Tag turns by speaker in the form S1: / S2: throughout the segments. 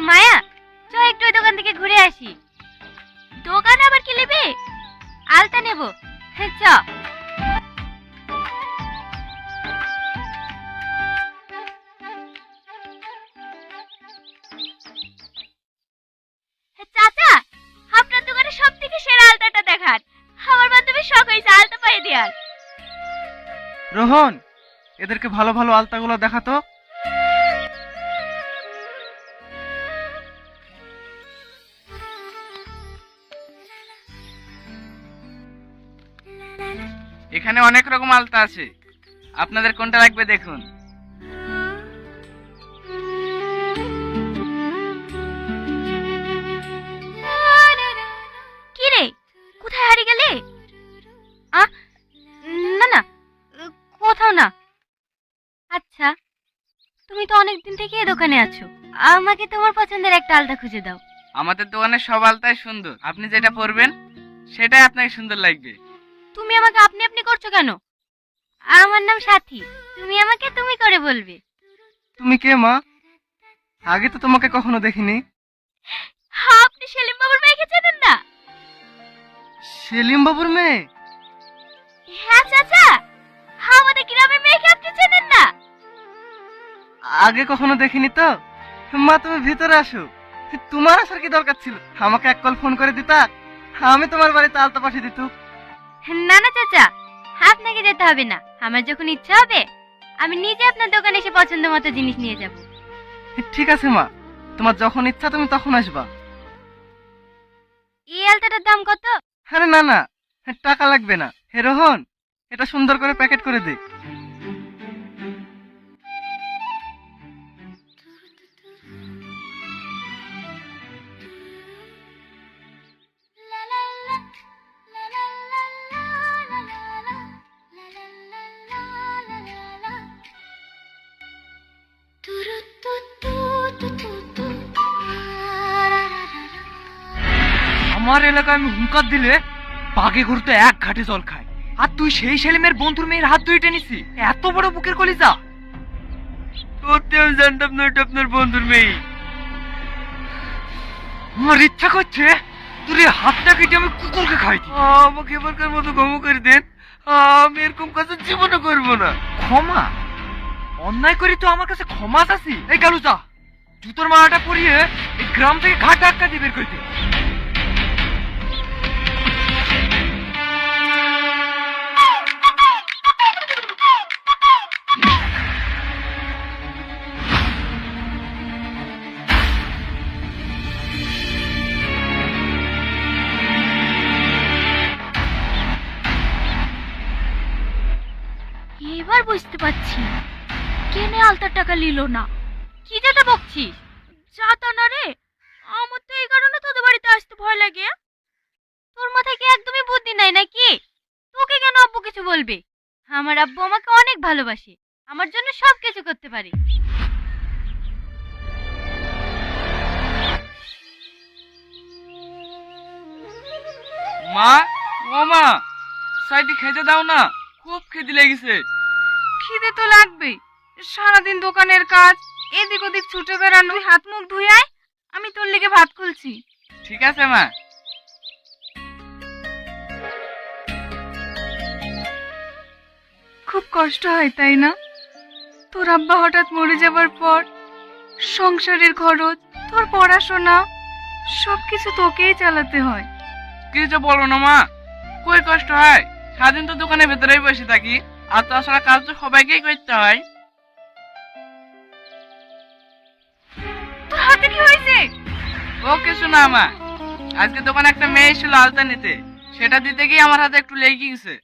S1: মায়া চ একটু ওই দোকান থেকে ঘুরে আসি। দোকান আবার কি নেবে? আলতা নেব। চ। আপনার দোকানে সব থেকে সেরা আলতাটা দেখান। শখ হয়েছে আলতা দেয়াল
S2: রোহন, এদেরকে ভালো ভালো আলতাগুলো দেখাতো এখানে অনেক রকম আলতা আছে। আপনাদের কোনটা লাগবে দেখুন।
S1: কি রে? কোথায় হারিয়ে গেলে? আ না না কোথাও না। আচ্ছা তুমি তো অনেক দিন থেকে দোকানে আছো। আমাকে তোমার পছন্দের একটা আলতা খুঁজে দাও।
S2: আমাদের দোকানে সব আলতাই সুন্দর। আপনি যেটা পরবেন সেটাই আপনাকে সুন্দর লাগবে।
S1: তুমি আমাকে আপনি আপনি করছ কেন? আমার নাম সাথী। তুমি আমাকে তুমি করে বলবে।
S2: তুমি কে মা? আগে তো তোমাকে কখনো দেখিনি।
S1: হ্যাঁ আপনি সেলিম বাবুর মেয়েকে চেনেন না?
S2: সেলিম বাবুর মেয়ে?
S1: হ্যাঁ চাচা। হ্যাঁ আমাদের গ্রামের মেয়েকে আপনি চেনেন না?
S2: আগে কখনো দেখিনি তো? মা তুমি ভিতরে আসো। তোমার আসার কি দরকার ছিল? আমাকে এক কল ফোন করে দিতা। আমি তোমার বাড়িতে আলতা পাঠিয়ে দিত
S1: না না চাচা আপনাকে যেতে হবে না। আমার যখন ইচ্ছা হবে আমি নিজে আপনার দোকানে এসে পছন্দ মতো জিনিস নিয়ে যাব।
S2: ঠিক আছে মা। তোমার যখন ইচ্ছা তুমি তখন আসবা।
S1: এই আলতাটার দাম কত?
S2: আরে না না। টাকা লাগবে না। হে রোহন এটা সুন্দর করে প্যাকেট করে দে।
S3: আমার এলাকায় আমি হুঙ্কার দিলে বাগে ঘুরতে এক ঘাটে জল খায়। আর তুই সেই সেলিমের বন্ধুর মেয়ের হাত ধুয়ে টেনিসি এত বড় বুকের কলিজা।
S2: সত্যি আমি জানতাম না আপনার বন্ধুর মেয়ে।
S3: আমার ইচ্ছা করছে তোর এই হাতটা কেটে আমি কুকুরকে খাই দিই।
S2: আমাকে এবারকার মতো ক্ষমা করে দেন। আমি এরকম কাজ জীবনে করব না।
S3: ক্ষমা? অন্যায় করি তো আমার কাছে ক্ষমা চাচ্ছি এই গালুজা জুতোর মালাটা পরিয়ে এই গ্রাম থেকে ঘাট ধাক্কা দিয়ে বের করে
S1: আলতার টাকা নিল না। কি যেটা বকছিস যা তা না রে। আমার তো এই কারণে তোদের বাড়িতে আসতে ভয় লাগে। তোর মাথায় কি একদমই বুদ্ধি নাই নাকি? তোকে কেন আব্বু কিছু বলবে? আমার আব্বু আমাকে অনেক ভালোবাসে। আমার জন্য সব কিছু করতে পারে।
S2: মা ও মা সাইডে খেতে দাও না। খুব খিদে লেগেছে।
S4: খিদে তো লাগবেই। সারাদিন দোকানের কাজ এদিক ওদিক ছুটে বেড়ানো হাত মুখ ধুই আয় আমি তোর লেগে ভাত খুলছি।
S2: ঠিক আছে মা।
S4: খুব কষ্ট হয় তাই না? তোর আব্বা হঠাৎ মরে যাবার পর সংসারের খরচ তোর পড়াশোনা সবকিছু তোকেই চালাতে হয়।
S2: কিছু বলো না মা। কই কষ্ট হয়? সারাদিন তো দোকানের ভেতরেই বসে থাকি আর তাছাড়া কাজ তো সবাইকেই করতে হয়। ও শোনা আজকে দোকানে একটা মেয়ে এসেছিল আলতা নিতে। সেটা দিতে গিয়ে আমার হাতে একটু লেগে গেছে।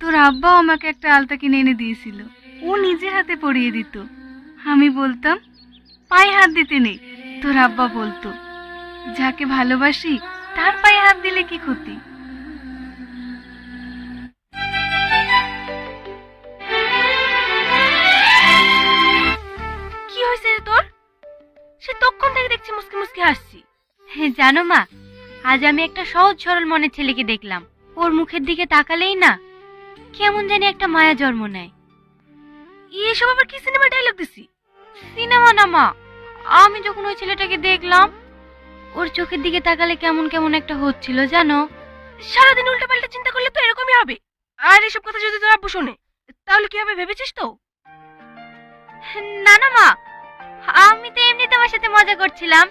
S4: তোর আব্বাও আমাকে একটা আলতা কিনে এনে দিয়েছিল। ও নিজের হাতে পরিয়ে দিত। আমি বলতাম, পায়ে হাত দিতে নেই। তোর আব্বা বলতো, যাকে ভালোবাসি, তার পায়ে হাত দিলে কি ক্ষতি? মুসকি হাসছি
S1: হ্যাঁ জানো মা, আজ আমি একটা সহজ সরল মনের ছেলেকে দেখলাম। ওর মুখের দিকে তাকালেই না কেমন জানি একটা মায়া জন্ম নেয়।
S4: এসব আবার কি সিনেমা ডায়লগ দিছি?
S1: সিনেমা না মা, আমি যখন ওই ছেলেটাকে দেখলাম, ওর চোখের দিকে তাকালে কেমন কেমন একটা হচ্ছিল, জানো?
S4: সারাদিন উল্টো পাল্টা চিন্তা করলে তো এরকমই হবে। আর এসব কথা যদি তোর আব্বু শোনে, তাহলে কি হবে ভেবেছিস তো?
S1: না না মা আমি তো এমনি তোমার সাথে মজা করছিলাম।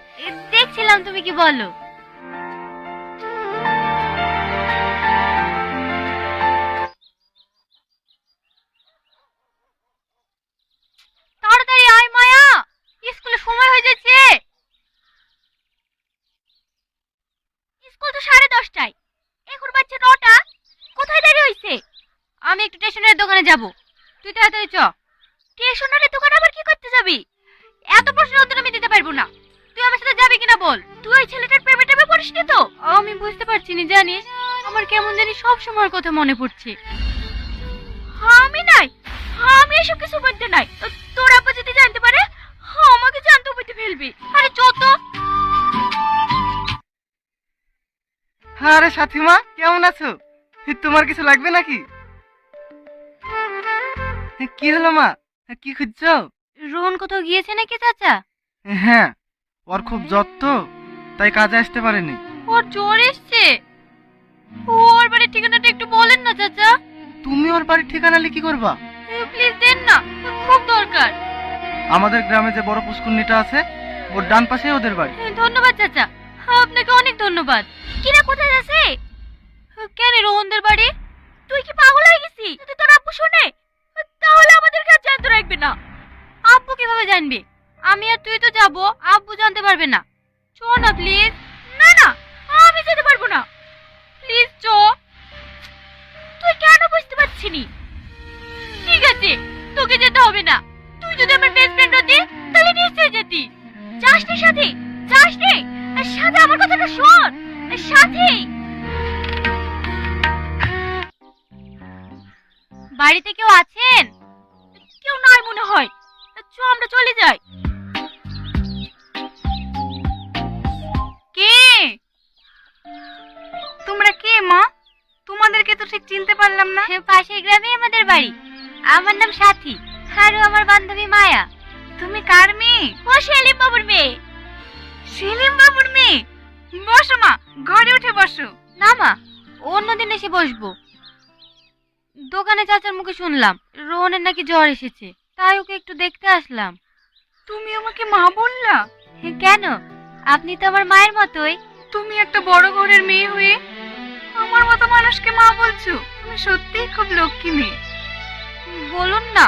S1: দেখছিলাম তুমি কি বলো। আয় মায়া। স্কুলে সময় হয়ে যাচ্ছে। স্কুল তো সাড়ে দশটায়। নটা। কোথায় দাঁড়িয়ে আমি একটু স্টেশনের দোকানে যাব। তুই তাড়াতাড়ি চ। স্টেশনারি দোকানে আবার কি করতে যাবি? এত প্রশ্নের উত্তর আমি দিতে পারব না। তুই আমার সাথে যাবি কিনা বল? তুই ওই ছেলেটার প্রেমে টেমে পড়িস নি তো? আমি বুঝতে পারছি না, জানিস? আমার কেমন জানি সব সময় কথা মনে পড়ছে। আমি নাই। আমি এসব কিছু বলতে নাই। তোর আপা যদি জানতে পারে আমাকে জানতে বইতে ফেলবি। আরে যত
S2: আরে সাথীমা, কেমন আছো? তোমার কিছু লাগবে নাকি? কি হলো মা? কি খুঁজছো?
S1: রোহন কোথাও গিয়েছে নাকি চাচা?
S2: হ্যাঁ ওর খুব জ্বর তো তাই কাজে আসতে পারেনি।
S1: ওর জ্বর এসছে? ওর বাড়ির ঠিকানাটা একটু বলেন না চাচা।
S2: তুমি ওর বাড়ির ঠিকানা লিখি করবা?
S1: প্লিজ দেন না খুব দরকার।
S2: আমাদের গ্রামে যে বড় পুষ্কুন্নিটা আছে ওর ডান পাশে ওদের বাড়ি।
S1: ধন্যবাদ চাচা। আপনাকে অনেক ধন্যবাদ। কিরা কোথায় যাচ্ছে? কেন রোহনদের বাড়ি? তুই কি পাগল হয়ে গেছিস? যদি তোর আব্বু শোনে তাহলে আমাদের কাছে জানতে রাখবে না। আব্বু কীভাবে জানবে? আমি আর তুই তো যাব আব্বু জানতে পারবে না। চ না প্লিজ না না, আমি যেতে পারব না। প্লিজ চ। তুই কেন বুঝতে পারছিস নি? ঠিক আছে, তোকে যেতে হবে না। তুই যদি আমার বেস্ট ফ্রেন্ড হতি, তাহলে নিশ্চয়ই যেতি। যাস নি, সাথে, যাস নি। আর সাথে আমার কথাটা শোন। সাথে। বাড়িতে কেউ আছেন? কেউ নাই মনে হয়। চ আমরা চলে যাই।
S4: কে? তোমরা কে মা? তোমাদেরকে তো ঠিক চিনতে পারলাম না।
S1: পাশের গ্রামে আমাদের বাড়ি। আমার নাম সাথী আর আমার বান্ধবী মায়া।
S4: তুমি কার মেয়ে?
S1: ও সেলিম বাবুর মেয়ে।
S4: সেলিম বাবুর মেয়ে? বসো মা ঘরে উঠে বসো।
S1: না মা অন্যদিন এসে বসবো। দোকানে চাচার মুখে শুনলাম রোহনের নাকি জ্বর এসেছে। তাই ওকে একটু দেখতে আসলাম।
S4: তুমি আমাকে মা বললা?
S1: কেন? আপনি তো আমার মায়ের মতোই।
S4: তুমি একটা বড় ঘরের মেয়ে হয়ে আমার মতো মানুষকে মা বলছো? তুমি সত্যিই খুব লক্ষ্মী মেয়ে।
S1: বলুন না,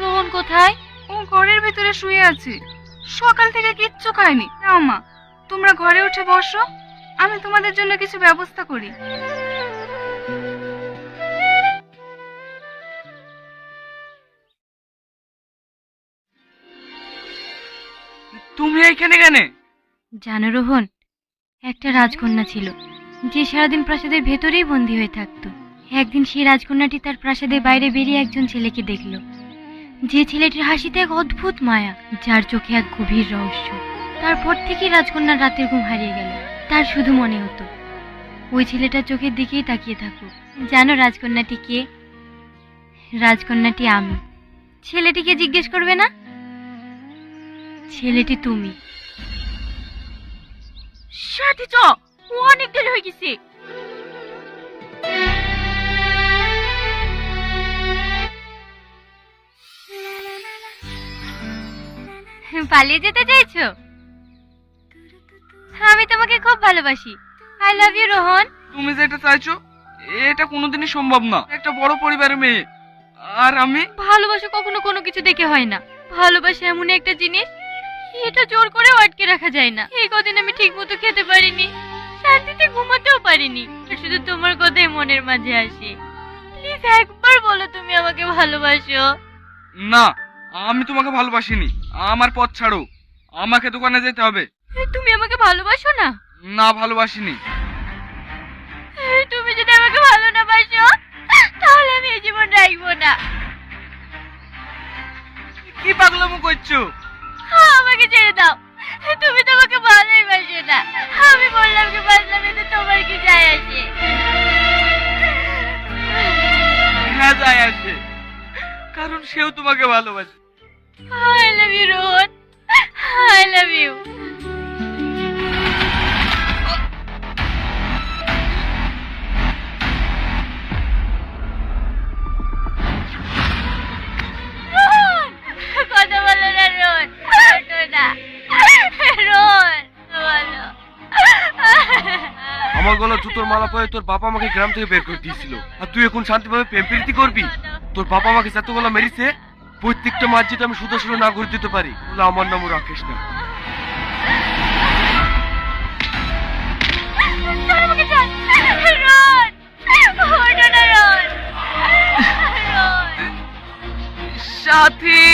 S1: রোহন কোথায়?
S4: ও ঘরের ভিতরে শুয়ে আছে। সকাল থেকে কিচ্ছু খায়নি। নাও মা, তোমরা ঘরে উঠে বসো। আমি তোমাদের জন্য কিছু ব্যবস্থা করি।
S3: তুমি এইখানে কেন?
S1: জানো রোহন, একটা রাজকন্যা ছিল, যে সারাদিন প্রাসাদের ভেতরেই বন্দী হয়ে থাকতো। একদিন সেই রাজকন্যাটি তার প্রাসাদের বাইরে বেরিয়ে একজন ছেলেকে দেখল। যে ছেলেটির হাসিতে এক অদ্ভুত মায়া, যার চোখে এক গভীর রহস্য। তারপর থেকেই রাজকন্যার রাতের ঘুম হারিয়ে গেল। তার শুধু মনে হতো, ওই ছেলেটার চোখের দিকেই তাকিয়ে থাকো জানো রাজকন্যাটি কে? রাজকন্যাটি আমি। ছেলেটিকে জিজ্ঞেস করবে না? ছেলেটি তুমি। সাথে চ অনেক দেরি হয়ে গেছে। পালিয়ে যেতে চাইছো? আমি তোমাকে খুব ভালোবাসি। I love you Rohan.
S3: তুমি যেটা চাইছো এটা কোনোদিনই সম্ভব না। একটা বড় পরিবারের মেয়ে। আর আমি?
S1: ভালোবাসা কখনো কোনো কিছু দেখে হয় না। ভালোবাসা এমন একটা জিনিস এটা জোর করে আটকে রাখা যায় না। এই কদিন আমি ঠিক মতো খেতে পারিনি। শান্তিতে ঘুমাতেও পারিনি। শুধু তোমার কথাই মনের মাঝে আসে। প্লিজ একবার বলো তুমি আমাকে ভালোবাসো।
S3: না আমি তোমাকে ভালোবাসিনি। আমার পথ ছাড়ো। আমাকে দোকানে যেতে হবে।
S1: তুমি আমাকে ভালোবাসো না?
S3: না ভালোবাসিনি।
S1: তুমি যদি আমাকে ভালো না বাসো তাহলে আমি এই জীবন রাখব না।
S3: কি পাগলামো করছ?
S1: আমাকে ছেড়ে দাও। তুমি তো আমাকে ভালোই বাসো না। আমি বললাম কি বাসলাম এতে তোমার কি যায় আছে
S3: হ্যাঁ যায় আছে কারণ সেও তোমাকে ভালোবাসে।
S1: I love you Rohan.
S5: I love you
S6: গলা জুতোর মালা পরে তোর বাবা আমাকে গ্রাম থেকে বের করে দিয়েছিল। আর তুই এখন শান্তিভাবে প্রেম প্রীতি করবি? তোর বাবা আমাকে যতগুলো মেরেছে, প্রত্যেকটা মাছ যেটা আমি শুধু না করে দিতে পারি, বলে আমার নামও রাকেশ না।
S7: সাথী!